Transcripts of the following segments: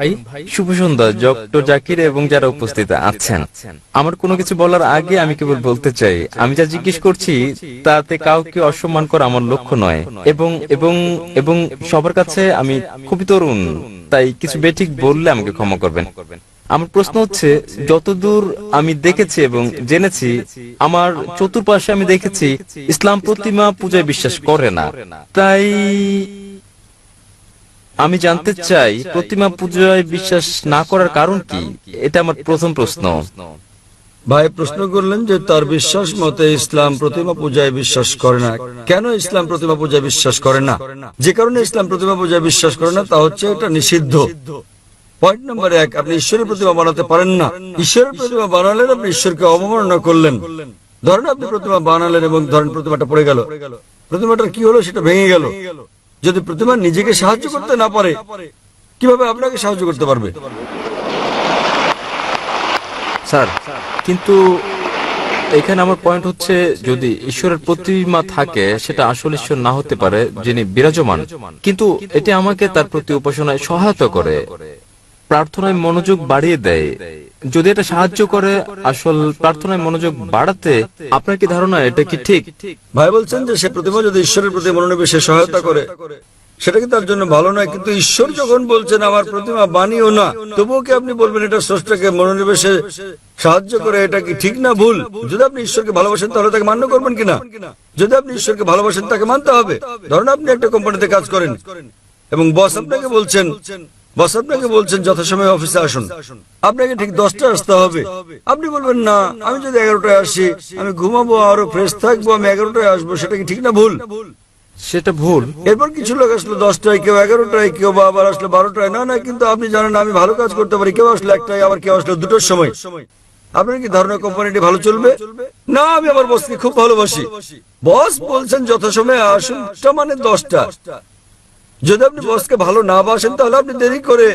ভাই, শুভ সন্ধ্যা, ডক্টর জাকির এবং যারা উপস্থিত আছেন। আমার কোনো কিছু বলার আগে আমি কেবল বলতে চাই, আমি যা জিজ্ঞেস করছি, তাতে কাউকে অসম্মান করা আমার লক্ষ্য নয়। এবং এবং এবং সবার কাছে আমি খুবই তরুণ, তাই কিছু বেঠিক বললে আমাকে ক্ষমা করবেন। আমার প্রশ্ন হচ্ছে, যতদূর আমি দেখেছি এবং জেনেছি, আমার চতুর্পাশে আমি দেখেছি, ইসলাম প্রতিমা পূজায় বিশ্বাস করে না। তাই আমি জানতে চাই, প্রতিমা পূজায় বিশ্বাস না করার কারণ কি? এটা আমার প্রথম প্রশ্ন। ভাই প্রশ্ন করলেন যে তার বিশ্বাস মতে ইসলাম প্রতিমা পূজায় বিশ্বাস করে না। কেন ইসলাম প্রতিমা পূজায় বিশ্বাস করে না? যে কারণে ইসলাম প্রতিমা পূজায় বিশ্বাস করে না, তা হচ্ছে এটা নিষিদ্ধ। পয়েন্ট নম্বর এক, আপনি ঈশ্বরের প্রতিমা বানাতে পারেন না। ঈশ্বরের প্রতিমা বানালেন, আপনি ঈশ্বরকে অবমাননা করলেন। ধরেন আপনি প্রতিমা বানালেন এবং ধরেন প্রতিমাটা পড়ে গেল। প্রতিমাটার কি হলো? সেটা ভেঙে গেল। যদি প্রতিমা নিজেকে সাহায্য করতে না পারে, কীভাবে আপনাকে সাহায্য করতে পারবে? স্যার, কিন্তু এখানে আমার পয়েন্ট হচ্ছে যদি ঈশ্বরের প্রতিমা থাকে, সেটা আসল ঈশ্বর না হতে পারে, যিনি বিরাজমান। কিন্তু এটি আমাকে তার প্রতি উপাসনায় সহায়তা করে। প্রার্থনায় মনোযোগ বাড়িয়ে দেয়। যদি এটা সাহায্য করে, আসল প্রার্থনায় মনোযোগ বাড়াতে, আপনার কি ধারণা, এটা কি ঠিক? ভাই বলছেন যে সে প্রতিমা যদি ঈশ্বরের প্রতি মনোনিবেশে সহায়তা করে, সেটা কি তার জন্য ভালো নয়? কিন্তু ঈশ্বর যখন বলছেন, আমার প্রতিমা বানিও না, তবুও কি আপনি বলবেন, এটা স্রষ্টাকে মনোনিবেশে সাহায্য করে, এটা কি ঠিক না ভুল? যদি আপনি ঈশ্বরকে ভালোবাসেন, তাহলে তাকে মান্য করবেন কিনা? যদি আপনি ঈশ্বরকে ভালোবাসেন, তাকে মানতে হবে। ধরুন আপনি একটা কোম্পানিতে কাজ করেন, এবং বস আপনাকে বলছেন বস আপনাকে বলছেন যথাসময়ে অফিসে আসুন। আপনাকে ঠিক দশটা আসতে হবে। আপনি বলবেন না আমি যদি এগারোটায় আসি আমি ঘুমাবো আরও ফ্রেশ থাকব আমি এগারোটায় আসব সেটা কি ঠিক না ভুল? সেটা ভুল। এরপর কিছু লোক আসলো দশটায় কেউ এগারোটায় কেউ বা আবার আসলো বারোটায়। না না কিন্তু আপনি জানেন আমি ভালো কাজ করতে পারি। কেউ আসলো একটায় আবার কেউ আসলো দুটোর সময়। আপনার কি ধারণা কোম্পানিটি ভালো চলবে? না আমি আমার বসকে খুব ভালোবাসি। বস বলছেন যথাসময়ে আসুন মানে দশটা। যদি আপনি বসকে ভালো না বাসেন, তাহলে আপনি দেরি করে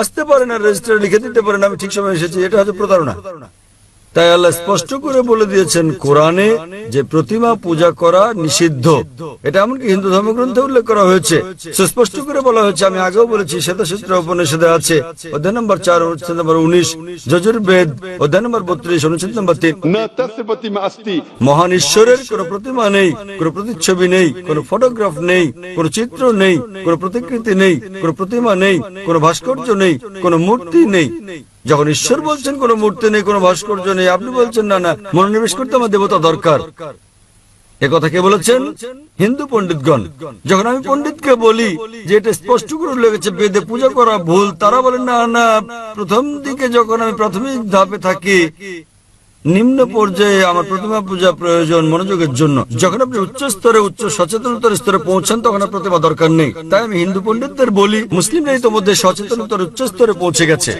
আসতে পারেন আর রেজিস্টার লিখে দিতে পারেন, আমি ঠিক সময় এসেছি। এটা হচ্ছে প্রতারণা। তাই আল্লাহ স্পষ্ট করে বলে দিয়েছেন কোরআনে যে প্রতিমা পূজা করা নিষিদ্ধ। এটা এমনকি হিন্দু ধর্মগ্রন্থে উল্লেখ করা হয়েছে। সুস্পষ্ট করে বলা হয়েছে আমি আগেও বলেছি শ্বেতসূত্র উপনিষদে আছে অধ্যায় নম্বর চার অনুচ্ছেদ নম্বর উনিশ যজুর্বেদ অধ্যায় নম্বর বত্রিশ অনুচ্ছেদ নম্বর তিন। মহান ঈশ্বরের কোন প্রতিমা নেই কোন প্রতিচ্ছবি নেই কোন ফটোগ্রাফ নেই কোন চিত্র নেই কোন প্রতিকৃতি নেই কোন প্রতিমা নেই কোন ভাস্কর্য নেই কোন মূর্তি নেই। যখন ঈশ্বর বলছেন কোন মূর্তি নেই, কোন ভাস্কর্য নেই, আপনি বলছেন, না না, মনোনিবেশ করতে আমার দেবতা দরকার। কথা কে বলেছেন? হিন্দু পণ্ডিতগণ। যখন আমি পণ্ডিতকে বলি যে এটা স্পষ্ট করে আছে, বেদে পূজা করা ভুল, তারা বলেন, না না, প্রথম দিকে যখন আমি প্রাথমিক ধাপে থাকি, নিম্ন পর্যায়ে আমার প্রতিমা পূজা প্রয়োজন মনোযোগের জন্য। যখন আপনি উচ্চ স্তরে, উচ্চ সচেতনতার স্তরে পৌঁছান, তখন প্রতিমা দরকার নেই। তাই আমি হিন্দু পণ্ডিতদের বলি মুসলিমরা ইতোমধ্যে সচেতনতার উচ্চ স্তরে পৌঁছে গেছে।